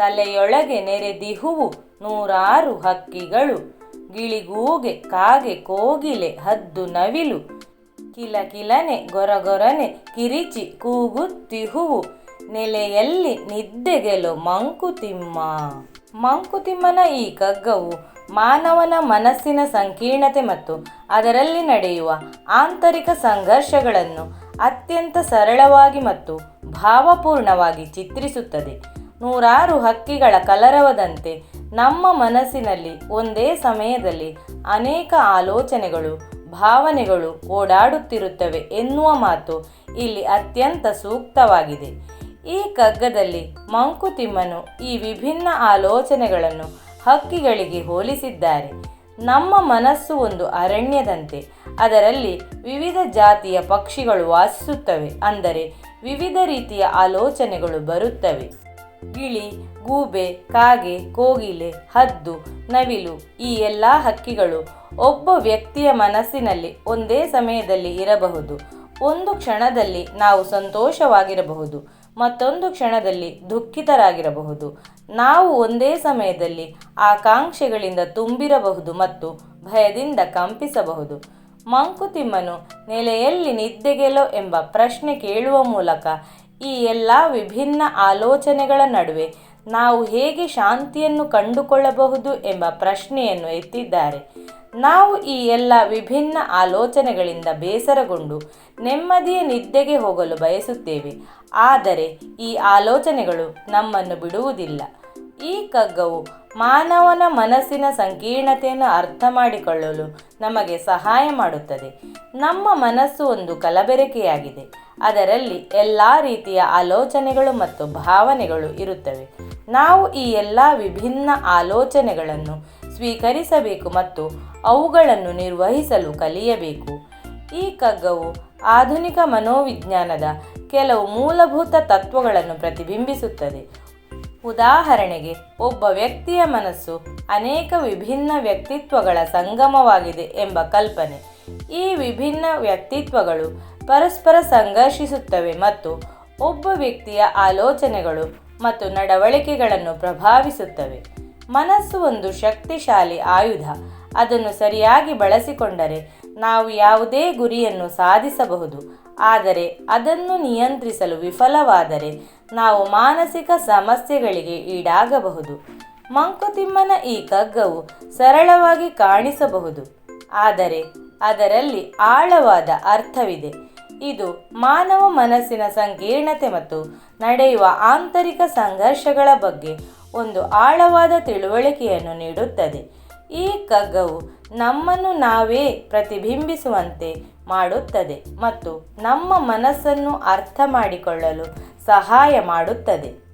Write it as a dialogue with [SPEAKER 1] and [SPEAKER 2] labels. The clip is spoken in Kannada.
[SPEAKER 1] ತಲೆಯೊಳಗೆ ನೆರೆದಿಹುವು ನೂರಾರು ಹಕ್ಕಿಗಳು, ಗಿಳಿಗೂಗೆ ಕಾಗೆ ಕೋಗಿಲೆ ಹದ್ದು ನವಿಲು, ಕಿಲಕಿಲನೆ ಗೊರಗೊರನೆ ಕಿರಿಚಿ ಕೂಗುತ್ತಿಹುವು ನೆಲೆಯಲ್ಲಿ ನಿದ್ದೆಗೆಲು ಮಂಕುತಿಮ್ಮ. ಮಂಕುತಿಮ್ಮನ ಈ ಕಗ್ಗವು ಮಾನವನ ಮನಸ್ಸಿನ ಸಂಕೀರ್ಣತೆ ಮತ್ತು ಅದರಲ್ಲಿ ನಡೆಯುವ ಆಂತರಿಕ ಸಂಘರ್ಷಗಳನ್ನು ಅತ್ಯಂತ ಸರಳವಾಗಿ ಮತ್ತು ಭಾವಪೂರ್ಣವಾಗಿ ಚಿತ್ರಿಸುತ್ತದೆ. ನೂರಾರು ಹಕ್ಕಿಗಳ ಕಲರವದಂತೆ ನಮ್ಮ ಮನಸ್ಸಿನಲ್ಲಿ ಒಂದೇ ಸಮಯದಲ್ಲಿ ಅನೇಕ ಆಲೋಚನೆಗಳು, ಭಾವನೆಗಳು ಓಡಾಡುತ್ತಿರುತ್ತವೆ ಎನ್ನುವ ಮಾತು ಇಲ್ಲಿ ಅತ್ಯಂತ ಸೂಕ್ತವಾಗಿದೆ. ಈ ಕಗ್ಗದಲ್ಲಿ ಮಂಕುತಿಮ್ಮನು ಈ ವಿಭಿನ್ನ ಆಲೋಚನೆಗಳನ್ನು ಹಕ್ಕಿಗಳಿಗೆ ಹೋಲಿಸಿದ್ದಾರೆ. ನಮ್ಮ ಮನಸ್ಸು ಒಂದು ಅರಣ್ಯದಂತೆ, ಅದರಲ್ಲಿ ವಿವಿಧ ಜಾತಿಯ ಪಕ್ಷಿಗಳು ವಾಸಿಸುತ್ತವೆ, ಅಂದರೆ ವಿವಿಧ ರೀತಿಯ ಆಲೋಚನೆಗಳು ಬರುತ್ತವೆ. ಗಿಳಿ, ಗೂಬೆ, ಕಾಗೆ, ಕೋಗಿಲೆ, ಹದ್ದು, ನವಿಲು ಈ ಎಲ್ಲ ಹಕ್ಕಿಗಳು ಒಬ್ಬ ವ್ಯಕ್ತಿಯ ಮನಸ್ಸಿನಲ್ಲಿ ಒಂದೇ ಸಮಯದಲ್ಲಿ ಇರಬಹುದು. ಒಂದು ಕ್ಷಣದಲ್ಲಿ ನಾವು ಸಂತೋಷವಾಗಿರಬಹುದು, ಮತ್ತೊಂದು ಕ್ಷಣದಲ್ಲಿ ದುಃಖಿತರಾಗಿರಬಹುದು. ನಾವು ಒಂದೇ ಸಮಯದಲ್ಲಿ ಆಕಾಂಕ್ಷೆಗಳಿಂದ ತುಂಬಿರಬಹುದು ಮತ್ತು ಭಯದಿಂದ ಕಂಪಿಸಬಹುದು. ಮಂಕುತಿಮ್ಮನು ನೆಲೆಯಲ್ಲಿ ನಿದ್ದೆಗೆಲೋ ಎಂಬ ಪ್ರಶ್ನೆ ಕೇಳುವ ಮೂಲಕ ಈ ಎಲ್ಲ ವಿಭಿನ್ನ ಆಲೋಚನೆಗಳ ನಡುವೆ ನಾವು ಹೇಗೆ ಶಾಂತಿಯನ್ನು ಕಂಡುಕೊಳ್ಳಬಹುದು ಎಂಬ ಪ್ರಶ್ನೆಯನ್ನು ಎತ್ತಿದ್ದಾರೆ. ನಾವು ಈ ಎಲ್ಲ ವಿಭಿನ್ನ ಆಲೋಚನೆಗಳಿಂದ ಬೇಸರಗೊಂಡು ನೆಮ್ಮದಿಯ ನಿದ್ದೆಗೆ ಹೋಗಲು ಬಯಸುತ್ತೇವೆ. ಆದರೆ ಈ ಆಲೋಚನೆಗಳು ನಮ್ಮನ್ನು ಬಿಡುವುದಿಲ್ಲ. ಈ ಕಗ್ಗವು ಮಾನವನ ಮನಸ್ಸಿನ ಸಂಕೀರ್ಣತೆಯನ್ನು ಅರ್ಥ ಮಾಡಿಕೊಳ್ಳಲು ನಮಗೆ ಸಹಾಯ ಮಾಡುತ್ತದೆ. ನಮ್ಮ ಮನಸ್ಸು ಒಂದು ಕಲಬೆರಕೆಯಾಗಿದೆ. ಅದರಲ್ಲಿ ಎಲ್ಲ ರೀತಿಯ ಆಲೋಚನೆಗಳು ಮತ್ತು ಭಾವನೆಗಳು ಇರುತ್ತವೆ. ನಾವು ಈ ಎಲ್ಲ ವಿಭಿನ್ನ ಆಲೋಚನೆಗಳನ್ನು ಸ್ವೀಕರಿಸಬೇಕು ಮತ್ತು ಅವುಗಳನ್ನು ನಿರ್ವಹಿಸಲು ಕಲಿಯಬೇಕು. ಈ ಕಗ್ಗವು ಆಧುನಿಕ ಮನೋವಿಜ್ಞಾನದ ಕೆಲವು ಮೂಲಭೂತ ತತ್ವಗಳನ್ನು ಪ್ರತಿಬಿಂಬಿಸುತ್ತದೆ. ಉದಾಹರಣೆಗೆ, ಒಬ್ಬ ವ್ಯಕ್ತಿಯ ಮನಸ್ಸು ಅನೇಕ ವಿಭಿನ್ನ ವ್ಯಕ್ತಿತ್ವಗಳ ಸಂಗಮವಾಗಿದೆ ಎಂಬ ಕಲ್ಪನೆ. ಈ ವಿಭಿನ್ನ ವ್ಯಕ್ತಿತ್ವಗಳು ಪರಸ್ಪರ ಸಂಘರ್ಷಿಸುತ್ತವೆ ಮತ್ತು ಒಬ್ಬ ವ್ಯಕ್ತಿಯ ಆಲೋಚನೆಗಳು ಮತ್ತು ನಡವಳಿಕೆಗಳನ್ನು ಪ್ರಭಾವಿಸುತ್ತವೆ. ಮನಸ್ಸು ಒಂದು ಶಕ್ತಿಶಾಲಿ ಆಯುಧ ಅದನ್ನು ಸರಿಯಾಗಿ ಬಳಸಿಕೊಂಡರೆ ನಾವು ಯಾವುದೇ ಗುರಿಯನ್ನು ಸಾಧಿಸಬಹುದು. ಆದರೆ ಅದನ್ನು ನಿಯಂತ್ರಿಸಲು ವಿಫಲವಾದರೆ ನಾವು ಮಾನಸಿಕ ಸಮಸ್ಯೆಗಳಿಗೆ ಈಡಾಗಬಹುದು. ಮಂಕುತಿಮ್ಮನ ಈ ಕಗ್ಗವು ಸರಳವಾಗಿ ಕಾಣಿಸಬಹುದು. ಆದರೆ ಅದರಲ್ಲಿ ಆಳವಾದ ಅರ್ಥವಿದೆ. ಇದು ಮಾನವ ಮನಸ್ಸಿನ ಸಂಕೀರ್ಣತೆ ಮತ್ತು ನಡೆಯುವ ಆಂತರಿಕ ಸಂಘರ್ಷಗಳ ಬಗ್ಗೆ ಒಂದು ಆಳವಾದ ತಿಳುವಳಿಕೆಯನ್ನು ನೀಡುತ್ತದೆ. ಈ ಕಗ್ಗವು ನಮ್ಮನ್ನು ನಾವೇ ಪ್ರತಿಬಿಂಬಿಸುವಂತೆ ಮಾಡುತ್ತದೆ ಮತ್ತು ನಮ್ಮ ಮನಸ್ಸನ್ನು ಅರ್ಥ ಮಾಡಿಕೊಳ್ಳಲು ಸಹಾಯ ಮಾಡುತ್ತದೆ.